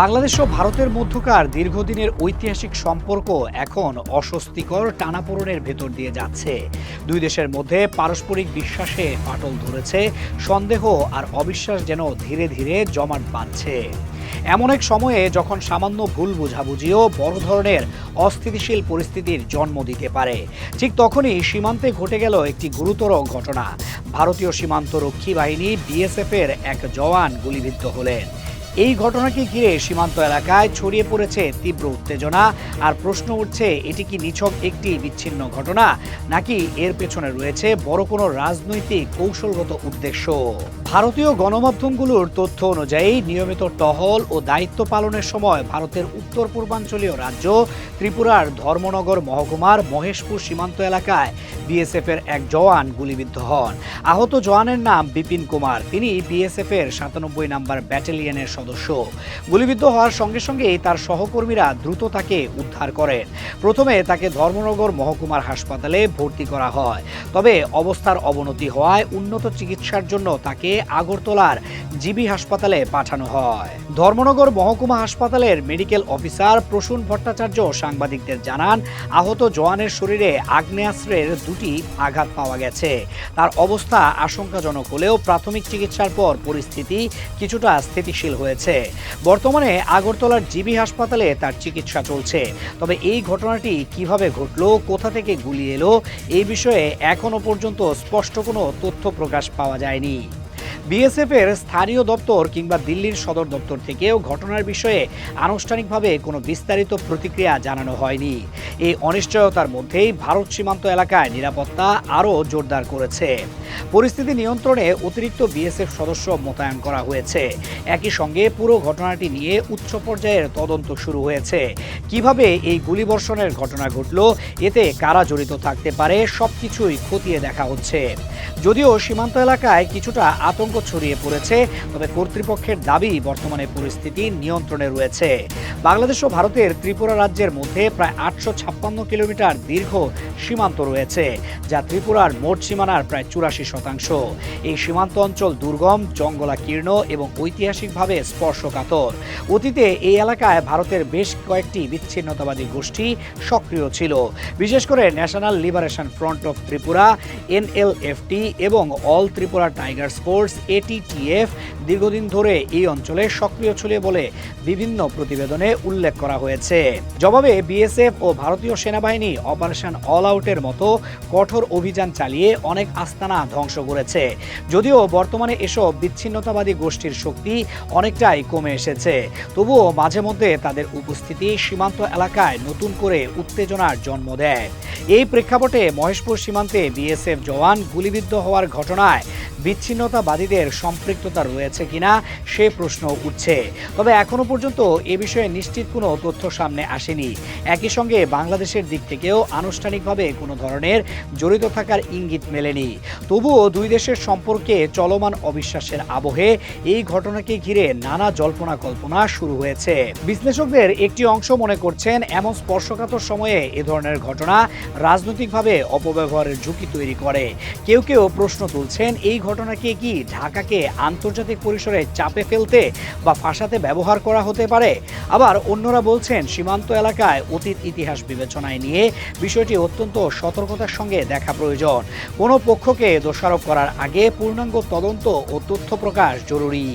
বাংলাদেশ ও ভারতের মধ্যকার দীর্ঘদিনের ঐতিহাসিক সম্পর্ক এখন অস্বস্তিকর টানাপোড়নের ভেতর দিয়ে যাচ্ছে। দুই দেশের মধ্যে পারস্পরিক বিশ্বাসে ফাটল ধরেছে, সন্দেহ আর অবিশ্বাস যেন ধীরে ধীরে জমাট বাঁধছে। এমন এক সময়ে যখন সামান্য ভুল বোঝাবুঝিও বড় ধরনের অস্থিতিশীল পরিস্থিতির জন্ম দিতে পারে। ঠিক তখনই সীমান্তে ঘটে গেল একটি গুরুতর ঘটনা। ভারতীয় সীমান্ত রক্ষী বাহিনী বিএসএফ এর এক জওয়ান গুলিবিদ্ধ হলেন। এই ঘটনাকে ঘিরে সীমান্ত এলাকায় ছড়িয়ে পড়েছে তীব্র উত্তেজনা, আর প্রশ্ন উঠছে, এটি কি নিছক একটি বিচ্ছিন্ন ঘটনা, নাকি এর পেছনে রয়েছে বড় কোনো রাজনৈতিক কৌশলগত উদ্দেশ্য? ভারতীয় গণমাধ্যমগুলোর তথ্য অনুযায়ী, নিয়মিত টহল ও দায়িত্ব পালনের সময় ভারতের উত্তর পূর্বাঞ্চলীয় রাজ্য, ত্রিপুরার ধর্মনগর মহকুমার মহেশপুর সীমান্ত এলাকায় বিএসএফ এর এক জওয়ান গুলিবিদ্ধ হন। আহত জওয়ানের নাম বিপিন কুমার। তিনি বিএসএফ এর সাতানব্বই নাম্বার ব্যাটালিয়নের সদস্য। গুলিবিদ্ধ হওয়ার সঙ্গে সঙ্গেই তার সহকর্মীরা দ্রুত তাকে উদ্ধার করেন। প্রথমে তাকে ধর্মনগর মহকুমার হাসপাতালে ভর্তি করা হয়। তবে অবস্থার অবনতি হওয়ায় উন্নত চিকিৎসার জন্য তাকে আগরতলার জিবি হাসপাতালে পাঠানো হয়। ধর্মনগর মহকুমা হাসপাতালের মেডিকেল অফিসার প্রসূন ভট্টাচার্য সাংবাদিকদের জানান, আহত জওয়ানের শরীরে আগ্নেয়াস্ত্রের দুটি আঘাত পাওয়া গেছে। তার অবস্থা আশঙ্কাজনক হলেও প্রাথমিক চিকিৎসার পর পরিস্থিতি কিছুটা স্থিতিশীল হয়েছে বর্তমানে আগরতলার জিবি হাসপাতালে তার চিকিৎসা চলছে। তবে এই ঘটনাটি কীভাবে ঘটলো, কোথা থেকে গুলি এলো এই বিষয়ে এখনও পর্যন্ত স্পষ্ট কোনো তথ্য প্রকাশ পাওয়া যায়নি। বিএসএফ এর স্থানীয় দপ্তর কিংবা দিল্লির সদর দপ্তর থেকেও ঘটনার বিষয়ে আনুষ্ঠানিকভাবে কোনো বিস্তারিত প্রতিক্রিয়া জানানো হয়নি। এই অনিশ্চয়তার মধ্যেই ভারত সীমান্ত এলাকায় নিরাপত্তা আরও জোরদার করেছে। পরিস্থিতি নিয়ন্ত্রণে অতিরিক্ত বিএসএফ সদস্য মোতায়েন করা হয়েছে। একই সঙ্গে পুরো ঘটনাটি নিয়ে উচ্চ পর্যায়ের তদন্ত শুরু হয়েছে। কীভাবে এই গুলিবর্ষণের ঘটনা ঘটল, এতে কারা জড়িত থাকতে পারে, সবকিছুই খতিয়ে দেখা হচ্ছে। যদিও সীমান্ত এলাকায় কিছুটা আতঙ্ক ছড়িয়ে পড়েছে, তবে কর্তৃপক্ষের দাবি বর্তমানে পরিস্থিতি নিয়ন্ত্রণে রয়েছে। বাংলাদেশ ও ভারতের ত্রিপুরা রাজ্যের মধ্যে প্রায় আটশো ছাপ্পান্ন কিলোমিটার দীর্ঘ সীমান্ত রয়েছে, যা ত্রিপুরার মোট সীমানার প্রায় চুরাশি শতাংশ। এই সীমান্ত অঞ্চল দুর্গম, জঙ্গলাকীর্ণ এবং ঐতিহাসিকভাবে স্পর্শকাতর। অতীতে এই এলাকায় ভারতের বেশ কয়েকটি বিচ্ছিন্নতাবাদী গোষ্ঠী সক্রিয় ছিল। বিশেষ করে national liberation front of Tripura, NLFT এবং all Tripura tiger sports ATTF দীর্ঘদিন ধরে এই অঞ্চলে সক্রিয় ছিল বলে বিভিন্ন প্রতিবেদনে উল্লেখ করা হয়েছে। জবাবে বিএসএফ ও ভারতীয় সেনাবাহিনী অপারেশন অল আউটের মতো কঠোর অভিযান চালিয়ে অনেক আস্তানা ধ্বংস করেছে। যদিও বর্তমানে এসব বিচ্ছিন্নতাবাদী গোষ্ঠীর শক্তি অনেকটাই কমে এসেছে। তবুও মাঝে মধ্যে তাদের উপস্থিতি সীমান্ত এলাকায় নতুন করে উত্তেজনার জন্ম দেয়। এই প্রেক্ষাপটে মহেশপুর সীমান্তে বিএসএফ জওয়ান গুলিবিদ্ধ হওয়ার ঘটনায় বিচ্ছিন্নতাবাদীদের সম্পৃক্ততা রয়েছে কিনা সে প্রশ্ন উঠছে। তবে এখনও পর্যন্ত এ বিষয়ে নিশ্চিত কোনো তথ্য সামনে আসেনি। একই সঙ্গে বাংলাদেশের দিক থেকেও আনুষ্ঠানিকভাবে কোনো ধরনের জড়িত থাকার ইঙ্গিত মেলেনি। তবুও দুই দেশের সম্পর্কে চলমান অবিশ্বাসের আবহে এই ঘটনাকে ঘিরে নানা জল্পনা কল্পনা শুরু হয়েছে। বিশ্লেষকদের একটি অংশ মনে করছেন, এমন স্পর্শকাতর সময়ে এ ধরনের ঘটনা রাজনৈতিকভাবে অপব্যবহারের ঝুঁকি তৈরি করে। কেউ কেউ প্রশ্ন তুলছেন, এই ঘটনাকে কি ঢাকাকে আন্তর্জাতিক পরিসরে চাপে ফেলতে বা ফাঁসাতে ব্যবহার করা হতে পারে। আবার অন্যরা বলছেন, সীমান্ত এলাকায় অতীত ইতিহাস বিবেচনায় নিয়ে বিষয়টি অত্যন্ত সতর্কতার সঙ্গে দেখা প্রয়োজন। কোনো পক্ষকে দোষারোপ করার আগে পূর্ণাঙ্গ তদন্ত ও তথ্য প্রকাশ জরুরি।